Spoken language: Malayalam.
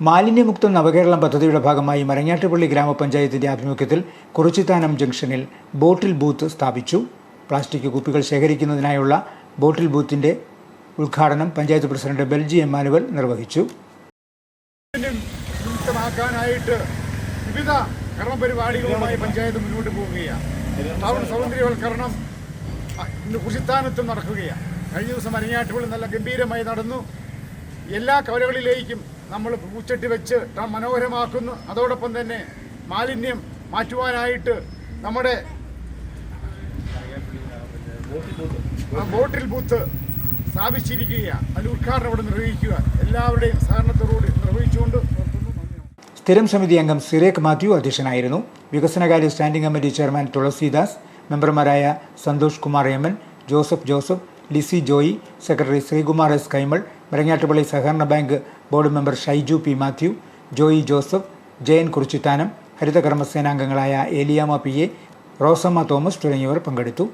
മാലിന്യമുക്ത നവകേരളം പദ്ധതിയുടെ ഭാഗമായി മരങ്ങാട്ടുപള്ളി ഗ്രാമപഞ്ചായത്തിന്റെ ആഭിമുഖ്യത്തിൽ കുറിച്ചിത്താനം ജംഗ്ഷനിൽ ബോട്ടിൽ ബൂത്ത് സ്ഥാപിച്ചു. പ്ലാസ്റ്റിക് കുപ്പികൾ ശേഖരിക്കുന്നതിനായുള്ള ബോട്ടിൽ ബൂത്തിന്റെ ഉദ്ഘാടനം പഞ്ചായത്ത് പ്രസിഡന്റ് ബെൽജി എമ്മാനുവൽ നിർവഹിച്ചു. വിവിധ കർമ്മപരിപാടികളുമായി പഞ്ചായത്ത് മുന്നോട്ട് പോവുകയാണ്. ടൗൺ സൗന്ദര്യവൽക്കരണം ഇന്ന് കുശിത്താനത്തും നടക്കുകയാണ്. കഴിഞ്ഞ ദിവസം അരങ്ങാട്ടുകളിൽ നല്ല ഗംഭീരമായി നടന്നു. എല്ലാ കവലകളിലേക്കും നമ്മൾ പൂച്ചട്ടി വെച്ച് മനോഹരമാക്കുന്നു. അതോടൊപ്പം തന്നെ മാലിന്യം മാറ്റുവാനായിട്ട് നമ്മുടെ ബോട്ടിൽ ബൂത്ത് സ്ഥാപിച്ചിരിക്കുകയാണ്. അതിൽ ഉദ്ഘാടനം ഇവിടെ നിർവഹിക്കുക. എല്ലാവരുടെയും സഹകരണത്തോടുകൂടി നിർവഹിച്ചുകൊണ്ട് സ്ഥിരം സമിതി അംഗം സിറേഖ് മാത്യു അധ്യക്ഷനായിരുന്നു. വികസനകാര്യ സ്റ്റാൻഡിംഗ് കമ്മിറ്റി ചെയർമാൻ തുളസീദാസ് മെമ്പർമാരായ Santhosh Kumar Emman Joseph Joseph Lissy Joy secretary Sreekumar S Kaimal Marangattupally സഹകരണ bank board member Shaiju P Mathew Joy Joseph Jayan Kurichithanam ഹരിതകർമ്മസേനാംഗങ്ങളായ Eliyamma P A Rosamma Thomas തുടങ്ങിയവർ പങ്കെടുത്തു.